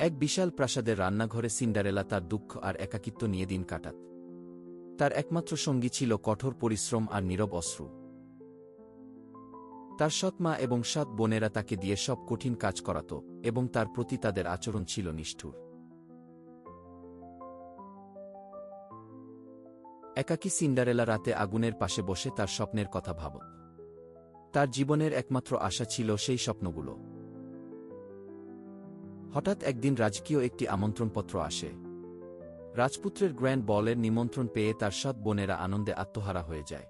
এক বিশাল প্রাসাদের রান্নাঘরে সিন্ডারেলা তার দুঃখ আর একাকিত্ব নিয়ে দিন কাটাত। তার একমাত্র সঙ্গী ছিল কঠোর পরিশ্রম আর নীরব অশ্রু। তার সৎ মা এবং সৎ বোনেরা তাকে দিয়ে সব কঠিন কাজ করাত এবং তার প্রতি তাদের আচরণ ছিল নিষ্ঠুর। একাকী সিন্ডারেলা রাতে আগুনের পাশে বসে তার স্বপ্নের কথা ভাবত। তার জীবনের একমাত্র আশা ছিল সেই স্বপ্নগুলো। হঠাৎ একদিন রাজকীয় একটি আমন্ত্রণপত্র আসে। রাজপুত্রের গ্র্যান্ড বলের নিমন্ত্রণ পেয়ে তার সৎ বোনেরা আনন্দে আত্মহারা হয়ে যায়।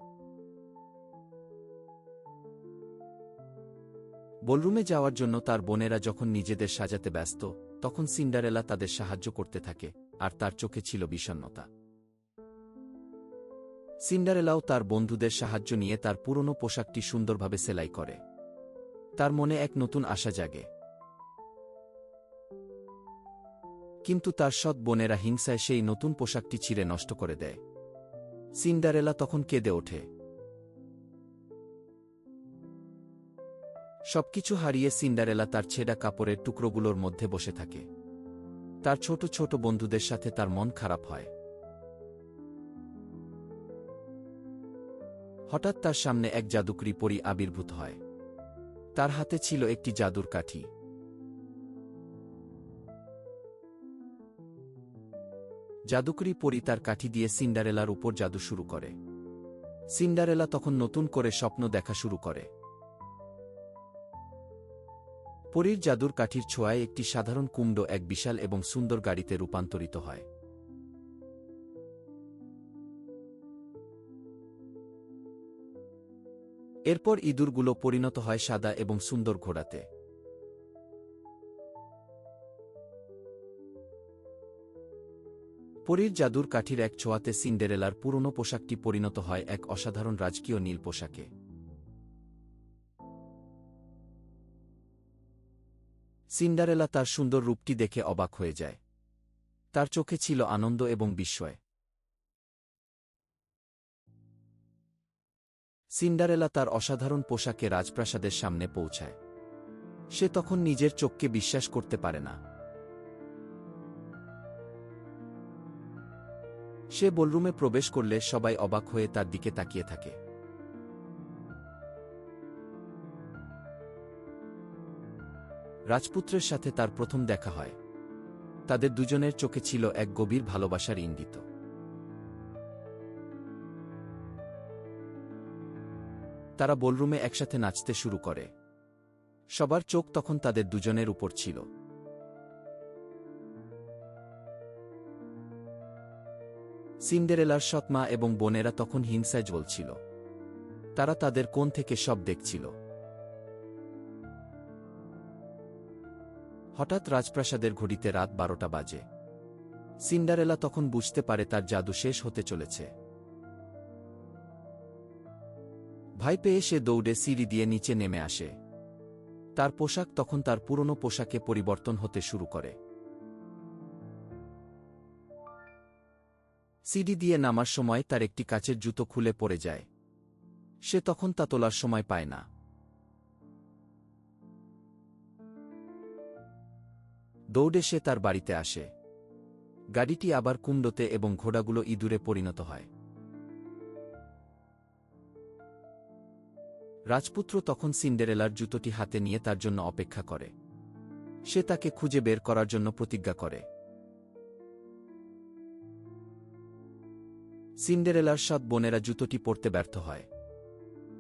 বলরুমে যাওয়ার জন্য তার বোনেরা যখন নিজেদের সাজাতে ব্যস্ত, তখন সিন্ডারেলা তাদের সাহায্য করতে থাকে, আর তার চোখে ছিল বিষণ্নতা সিন্ডারেলাও তার বন্ধুদের সাহায্য নিয়ে তার পুরনো পোশাকটি সুন্দরভাবে সেলাই করে। তার মনে এক নতুন আশা জাগে। কিন্তু তার সৎ বোনেরা হিংসায় সেই নতুন পোশাকটি ছিঁড়ে নষ্ট করে দেয়। সিন্ডারেলা তখন কেঁদে ওঠে। সবকিছু হারিয়ে সিন্ডারেলা তার ছেঁড়া কাপড়ের টুকরোগুলোর মধ্যে বসে থাকে। তার ছোট ছোট বন্ধুদের সাথে তার মন খারাপ হয়। হঠাৎ তার সামনে এক জাদুকরি পরি আবির্ভূত হয়। তার হাতে ছিল একটি জাদুর কাঠি। জাদুকরি পরী তার কাঠি দিয়ে সিন্ডারেলার উপর জাদু শুরু করে। সিন্ডারেলা তখন নতুন করে স্বপ্ন দেখা শুরু করে। পরীর জাদুর কাঠির ছোঁয়ায় একটি সাধারণ কুণ্ড এক বিশাল এবং সুন্দর গাড়িতে রূপান্তরিত হয়। এরপর ইঁদুরগুলো পরিণত হয় সাদা এবং সুন্দর ঘোড়াতে। পরীর জাদুর কাঠির এক ছোঁয়াতে সিন্ডেরেলার পুরনো পোশাকটি পরিণত হয় এক অসাধারণ রাজকীয় নীল পোশাকে। সিন্ডারেলা তার সুন্দর রূপটি দেখে অবাক হয়ে যায়। তার চোখে ছিল আনন্দ এবং বিস্ময়। সিন্ডারেলা তার অসাধারণ পোশাকে রাজপ্রাসাদের সামনে পৌঁছায়। সে তখন নিজের চোখকে বিশ্বাস করতে পারে না। সে বলরুমে প্রবেশ করলে সবাই অবাক হয়ে তার দিকে তাকিয়ে থাকে। রাজপুত্রের সাথে তার প্রথম দেখা হয়। তাদের দুজনের চোখে ছিল এক গভীর ভালোবাসার ইঙ্গিত। তারা বলরুমে একসাথে নাচতে শুরু করে। সবার চোখ তখন তাদের দুজনের উপর ছিল। সিন্ডেরেলার সৎমা এবং বোনেরা তখন হিংসায় জ্বলছিল। তারা তাদের কোণ থেকে সব দেখছিল। হঠাৎ রাজপ্রাসাদের ঘড়িতে রাত বারোটা বাজে। সিন্ডারেলা তখন বুঝতে পারে তার জাদু শেষ হতে চলেছে। ভাই পেয়ে সে দৌড়ে সিঁড়ি দিয়ে নিচে নেমে আসে। তার পোশাক তখন তার পুরনো পোশাকে পরিবর্তন হতে শুরু করে। সিডি দিয়ে নামার সময় তার একটি কাচের জুতো খুলে পড়ে যায়। সে তখন তা তোলার সময় পায় না। দৌড়ে সে তার বাড়িতে আসে। গাড়িটি আবার কুণ্ডতে এবং ঘোড়াগুলো ইঁদুরে পরিণত হয়। রাজপুত্র তখন সিন্ডেরেলার জুতোটি হাতে নিয়ে তার জন্য অপেক্ষা করে। সে তাকে খুঁজে বের করার জন্য প্রতিজ্ঞা করে। সিন্ডেরেলার সৎ বোনেরা জুতোটি পরতে ব্যর্থ হয়।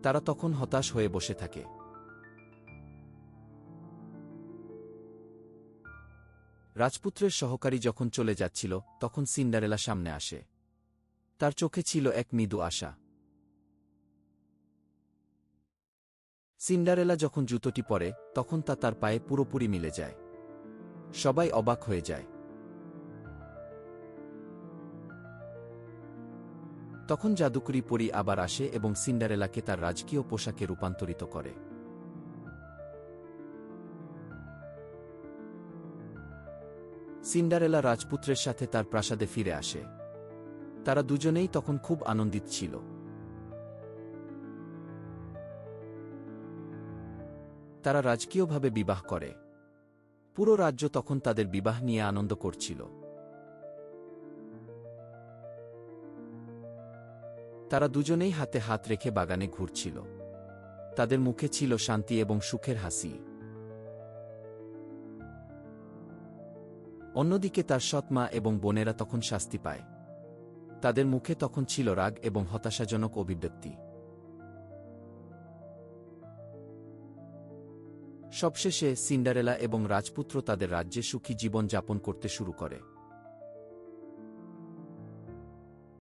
তারা তখন হতাশ হয়ে বসে থাকে। রাজপুত্রের সহকারী যখন চলে যাচ্ছিল, তখন সিন্ডারেলা সামনে আসে। তার চোখে ছিল এক মৃদু আশা। সিন্ডারেলা যখন জুতোটি পরে, তখন তা তার পায়ে পুরোপুরি মিলে যায়। সবাই অবাক হয়ে যায়। তখন জাদুকরি পরি আবার আসে এবং সিন্ডারেলাকে তার রাজকীয় পোশাকে রূপান্তরিত করে। সিন্ডারেলা রাজপুত্রের সাথে তার প্রাসাদে ফিরে আসে। তারা দুজনেই তখন খুব আনন্দিত ছিল। তারা রাজকীয়ভাবে বিবাহ করে। পুরো রাজ্য তখন তাদের বিবাহ নিয়ে আনন্দ করছিল। তারা দুজনেই হাতে হাত রেখে বাগানে ঘুরছিল। তাদের মুখে ছিল শান্তি এবং সুখের হাসি। অন্যদিকে তার সৎ মা এবং বোনেরা তখন শাস্তি পায়। তাদের মুখে তখন ছিল রাগ এবং হতাশাজনক অভিব্যক্তি। সবশেষে সিন্ডারেলা এবং রাজপুত্র তাদের রাজ্যে সুখী জীবন যাপন করতে শুরু করে।